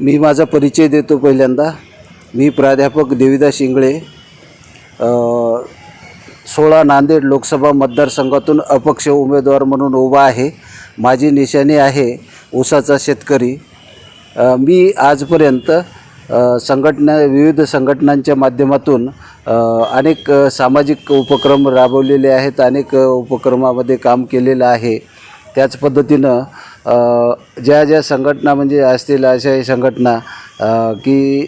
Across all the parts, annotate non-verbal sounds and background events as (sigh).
मी माझा परिचय देतो पहिल्यांदा. मी प्राध्यापक देविदास इंगळे सोळा नांदेड लोकसभा मतदारसंघातून अपक्ष उमेदवार म्हणून उभा आहे. माझी निशाणी आहे ऊसाचा शेतकरी. मी आजपर्यंत संघटना विविध संघटनांच्या माध्यमातून अनेक सामाजिक उपक्रम राबवलेले आहेत अनेक उपक्रमामध्ये काम केलेलं आहे. त्याच पद्धतीनं ज्या ज्या संघटना म्हणजे असतील अशा संघटना की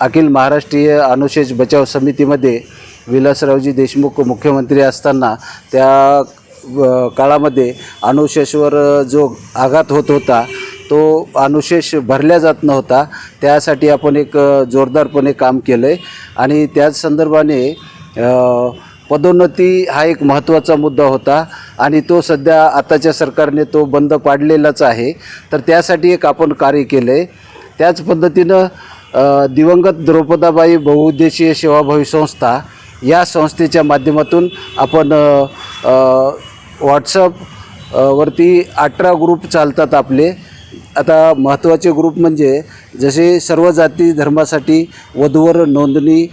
अखिल महाराष्ट्रीय अनुशेष बचाव समितीमध्ये विलासरावजी देशमुख मुख्यमंत्री असताना त्या काळामध्ये अनुशेषवर जो आघात होत होता तो अनुशेष भरल्या जात नव्हता. त्यासाठी आपण एक जोरदारपणे काम केलं आहे आणि त्याच संदर्भाने पदोन्नती हा एक महत्त्वाचा मुद्दा होता आणि तो सध्या आताच्या सरकारने तो बंद पाडलेलाच आहे. तर त्यासाठी एक आपण कार्य केलं आहे त्याच पद्धतीनं दिवंगत द्रौपदाबाई बहुउद्देशीय सेवाभावी संस्था या संस्थेच्या माध्यमातून आपण व्हॉट्सअप वरती अठरा ग्रुप चालतात आपले. आता महत्त्वाचे ग्रुप म्हणजे जसे सर्व जाती धर्मासाठी वधूवर नोंदणी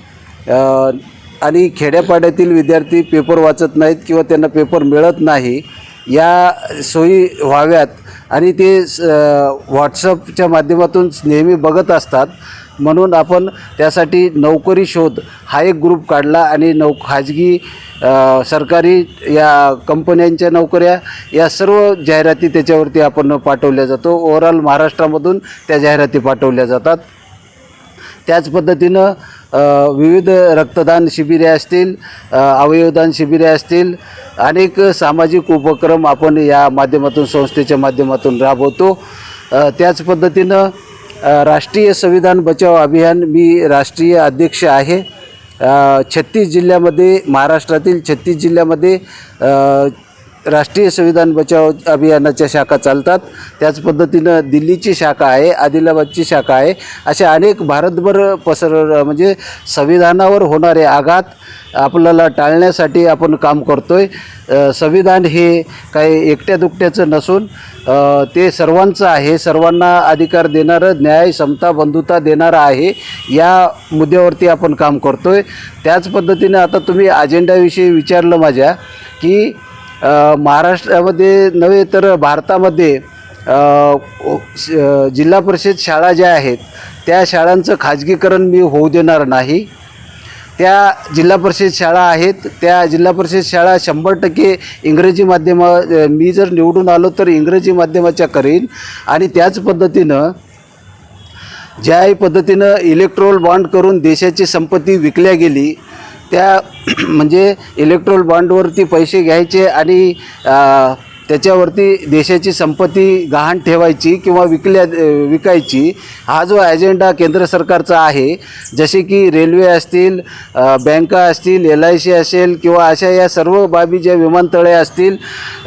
आणि खेड्यापाड्यातील विद्यार्थी पेपर वाचत नाहीत किंवा त्यांना पेपर मिळत नाही या सोयी व्हाव्यात. आणि ते व्हॉट्सअपच्या माध्यमातून नेहमी बघत असतात. म्हणून आपण त्यासाठी नोकरी शोध हा एक ग्रुप काढला आणि नौ खाजगी सरकारी या कंपन्यांच्या नोकऱ्या या सर्व जाहिराती त्याच्यावरती आपण पाठवल्या जातो. ओव्हरऑल महाराष्ट्रामधून त्या जाहिराती पाठवल्या जातात. त्याच पद्धतीनं विविध रक्तदान शिबिरे असतील अवयवदान शिबिरे असतील अनेक सामाजिक उपक्रम आपण या माध्यमातून संस्थेच्या माध्यमातून राबवतो. त्याच पद्धतीनं राष्ट्रीय संविधान बचाव अभियान मी राष्ट्रीय अध्यक्ष आहे. छत्तीस जिल्ह्यामध्ये महाराष्ट्रातील छत्तीस जिल्ह्यामध्ये राष्ट्रीय संविधान बचाव अभियानाच्या शाखा चालतात. त्याच पद्धतीनं दिल्लीची शाखा आहे आदिलाबादची शाखा आहे. अशा अनेक भारतभर पसर म्हणजे संविधानावर होणारे आघात आपल्याला टाळण्यासाठी आपण काम करतो आहे संविधान हे काही एकट्या दुकट्याचं नसून ते सर्वांचं आहे. सर्वांना अधिकार देणारं न्याय समता बंधुता देणारं आहे. या मुद्द्यावरती आपण काम करतो आहे त्याच पद्धतीनं आता तुम्ही अजेंडाविषयी विचारलं माझ्या की महाराष्ट्रामध्ये नव्हे तर भारतामध्ये जिल्हा परिषद शाळा ज्या आहेत त्या शाळांचं खाजगीकरण मी होऊ देणार नाही. त्या जिल्हा परिषद शाळा आहेत त्या जिल्हा परिषद शाळा शंभर टक्के इंग्रजी माध्यमा मी जर निवडून आलो तर इंग्रजी माध्यमाच्या करीन. आणि त्याच पद्धतीनं ज्याही पद्धतीनं इलेक्ट्रोल बॉन्ड करून देशाची संपत्ती विकल्या गेली त्या (clears throat) म्हणजे इलेक्ट्रोल बॉन्डवरती पैसे घ्यायचे आणि त्याच्यावरती देशाची संपत्ती गहाण ठेवायची किंवा विकल्या विकायची हा जो ॲजेंडा केंद्र सरकारचा आहे जसे की रेल्वे असतील बँका असतील एल आय सी असेल किंवा अशा या सर्व बाबी ज्या विमानतळे असतील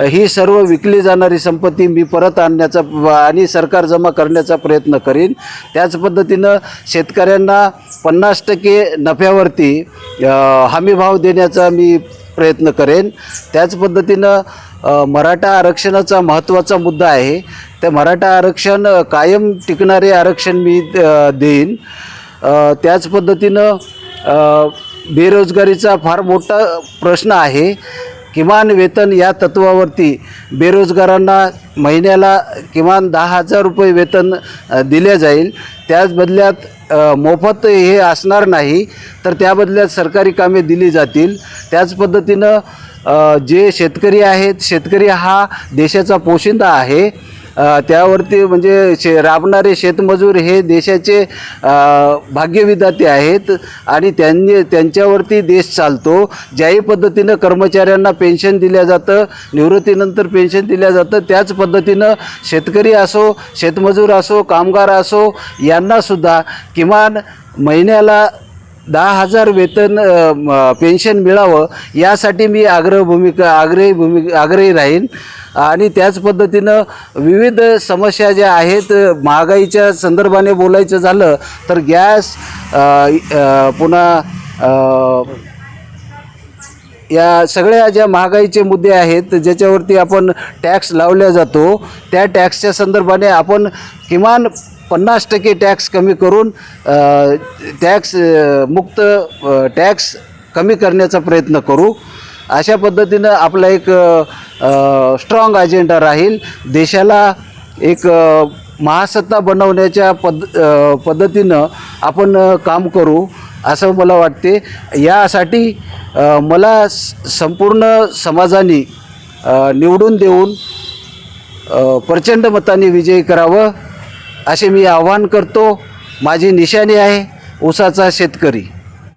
ही सर्व विकली जाणारी संपत्ती मी परत आणण्याचा आणि सरकार जमा करण्याचा प्रयत्न करीन. त्याच पद्धतीनं शेतकऱ्यांना पन्नास टक्के नफ्यावरती हमीभाव देण्याचा मी प्रयत्न करेन. त्याच पद्धतीनं मराठा आरक्षणाचा महत्त्वाचा मुद्दा आहे. त्या मराठा आरक्षण कायम टिकणारे आरक्षण मी देईन. त्याच पद्धतीनं बेरोजगारीचा फार मोठा प्रश्न आहे. किमान वेतन या तत्वावरती बेरोजगारांना महिन्याला किमान दहा हजार रुपये वेतन दिले जाईल. त्याच बदल्यात मोफत हे असणार नाही तर त्या बदल्यात सरकारी कामे दिली जातील. त्याच पद्धतीनं जे शेतकरी आहेत शेतकरी हा देशाचा पोशिंदा आहे. त्यावरती म्हणजे शे राबणारे शेतमजूर हे देशाचे अ, भाग्यविधाते आहेत आणि त्यांनी त्यांच्यावरती देश चालतो. ज्याही पद्धतीनं कर्मचाऱ्यांना पेन्शन दिल्या जातं निवृत्तीनंतर पेन्शन दिल्या जातं त्याच पद्धतीनं शेतकरी असो शेतमजूर असो कामगार असो यांनासुद्धा किमान महिन्याला दहा हजार वेतन पेन्शन मिळावं यासाठी मी आग्रह भूमिका आग्रही भूमिका आग्रही राहीन. आणि त्याच पद्धतीनं विविध समस्या ज्या आहेत महागाईच्या संदर्भाने बोलायचं झालं तर गॅस पुन्हा या सगळ्या ज्या महागाईचे मुद्दे आहेत ज्याच्यावरती आपण टॅक्स लावल्या जातो त्या टॅक्सच्या संदर्भाने आपण किमान पन्नास टक्के टॅक्स कमी करून टॅक्स मुक्त टॅक्स कमी करण्याचा प्रयत्न करू. अशा पद्धतीनं आपला एक स्ट्रॉंग अजेंडा राहील. देशाला एक महासत्ता बनवण्याच्या पद पद्धतीनं आपण काम करू असं मला वाटते. यासाठी मला स- संपूर्ण समाजाने निवडून देऊन प्रचंड मताने विजयी करावं. असे मी आवाहन करतो माझी निशाणी आहे ऊसाचा शेतकरी.